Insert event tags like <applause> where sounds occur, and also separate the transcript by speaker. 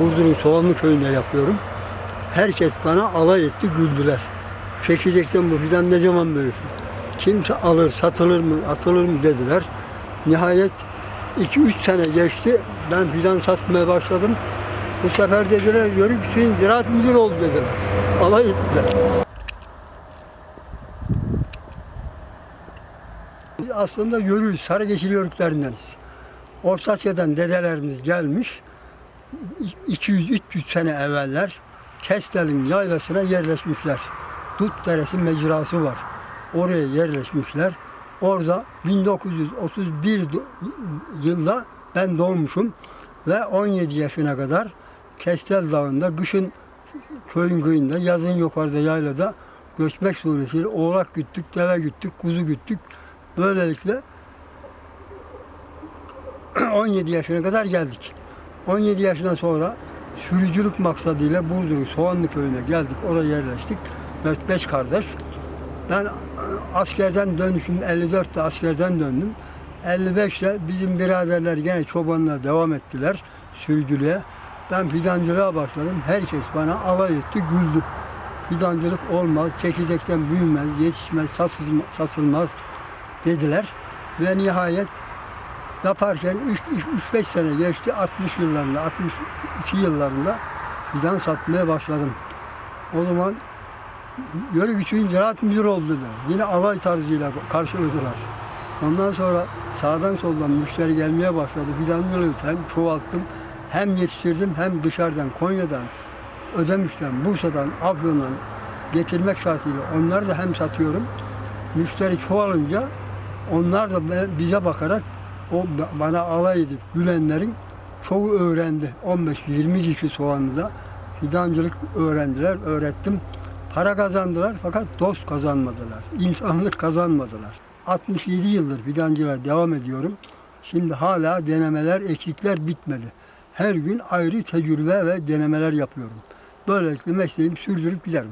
Speaker 1: Burdur'un Soğanlı köyünde yapıyorum. Herkes bana alay etti, güldüler. Çekirdekten bu fidan ne zaman büyür? Kimse alır, satılır mı, atılır mı dediler. Nihayet 2-3 sene geçti. Ben fidan satmaya başladım. Bu sefer dediler, Yörük Hüseyin ziraat müdürü oldu dediler. Alay ettiler. Biz aslında yörüyüz, Sarıgeçili yörüklerindeniz. Orta Asya'dan dedelerimiz gelmiş. 200-300 sene evveller Kestel'in yaylasına yerleşmişler. Dut Deresi mecrası var. Oraya yerleşmişler. Orada 1931 do- yılda ben doğmuşum ve 17 yaşına kadar Kestel Dağı'nda kışın köyün kıyında, yazın yukarıda yaylada göçmek suretiyle oğlak güttük, deve güttük, kuzu güttük. Böylelikle <clears throat> 17 yaşına kadar geldik. 17 yaşından sonra sürücülük maksadıyla Burdur'un Soğanlı köyüne geldik. Oraya yerleştik. 4-5 kardeş. Ben e, askerden dönüşüm, 54'te askerden döndüm. 55'te bizim biraderler gene çobanlığa devam ettiler sürücülüğe. Ben fidancılığa başladım. Herkes bana alay etti, güldü. Fidancılık olmaz, çekirdekten büyümez, yetişmez, satılmaz dediler. Ve nihayet yaparken 3-5 sene geçti. 60 yıllarında, 62 yıllarında fidan satmaya başladım. O zaman Yörük için ziraat müdürü oldu dediler. Yine alay tarzıyla karşıladılar. Ondan sonra sağdan soldan müşteri gelmeye başladı. Fidancılığı hem çoğalttım, hem yetiştirdim hem dışarıdan, Konya'dan, Ödemiş'ten, Bursa'dan, Afyon'dan getirmek şartıyla onları da hem satıyorum. Müşteri çoğalınca onlar da bize bakarak o bana alay edip gülenlerin çoğu öğrendi. 15-20 kişi Soğanlı'da fidancılık öğrendiler, öğrettim. Para kazandılar fakat dost kazanmadılar. insanlık kazanmadılar. 67 yıldır fidancılığa devam ediyorum. Şimdi hala denemeler, eksikler bitmedi. Her gün ayrı tecrübe ve denemeler yapıyorum. Böylelikle mesleğimi sürdürüp giderim.